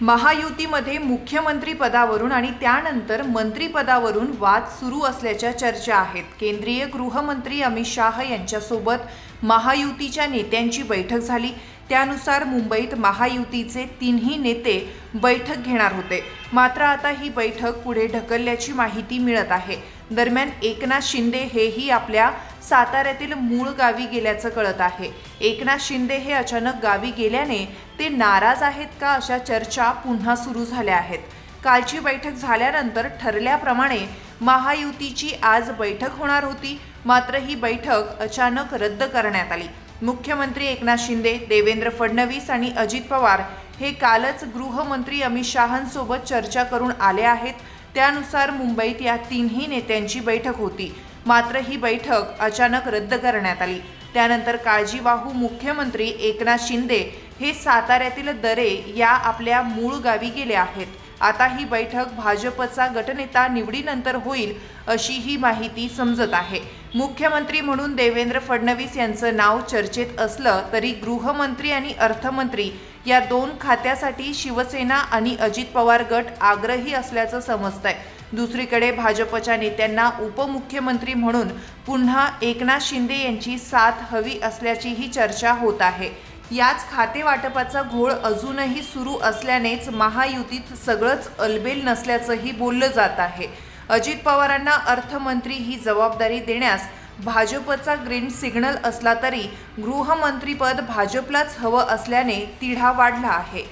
महायुतीमध्ये मुख्यमंत्री पदावरून आणि त्यानंतर मंत्रीपदावरून वाद सुरू असल्याच्या चर्चा आहेत. केंद्रीय गृहमंत्री अमित शाह यांच्यासोबत महायुतीच्या नेत्यांची बैठक झाली. त्यानुसार मुंबईत महायुतीचे तिन्ही नेते बैठक घेणार होते. मात्र आता ही बैठक पुढे ढकलल्याची माहिती मिळत आहे. दरम्यान एकनाथ शिंदे हेही आपल्या साताऱ्यातील मूळ गावी गेल्याचं कळत आहे. एकनाथ शिंदे हे अचानक गावी गेल्याने ते नाराज आहेत का अशा चर्चा पुन्हा सुरू झाल्या आहेत. कालची बैठक झाल्यानंतर ठरल्याप्रमाणे महायुतीची आज बैठक होणार होती. मात्र ही बैठक अचानक रद्द करण्यात आली. मुख्यमंत्री एकनाथ शिंदे देवेंद्र फडणवीस आणि अजित पवार हे कालच गृहमंत्री अमित शहांसोबत चर्चा करून आले आहेत. त्यानुसार मुंबईत या तिन्ही नेत्यांची बैठक होती. मात्र ही बैठक अचानक रद्द करण्यात आली. त्यानंतर काळजीवाहू मुख्यमंत्री एकनाथ शिंदे हे साताऱ्यातील दरे या आपल्या मूळ गावी गेले आहेत. आता ही बैठक भाजपचा गटनेता निवडीनंतर होईल अशी ही माहिती समजत आहे. मुख्यमंत्री म्हणून देवेंद्र फडणवीस यांचं नाव चर्चेत असलं तरी गृहमंत्री आणि अर्थमंत्री या दोन खात्यासाठी शिवसेना आणि अजित पवार गट आग्रही असल्याचं समजतंय. दुसरीकडे भाजपच्या नेत्यांना उपमुख्यमंत्री म्हणून पुन्हा एकनाथ शिंदे यांची साथ हवी असल्याचीही चर्चा होत आहे. याच खाते वाटपाचा घोळ अजूनही सुरू असल्यानेच महायुतीत सगळंच अलबेल नसल्याचंही बोललं जात आहे. अजित पवारांना अर्थमंत्री ही जबाबदारी देण्यास भाजपचा ग्रीन सिग्नल असला तरी गृहमंत्रीपद भाजपलाच हवं असल्याने तिढा वाढला आहे.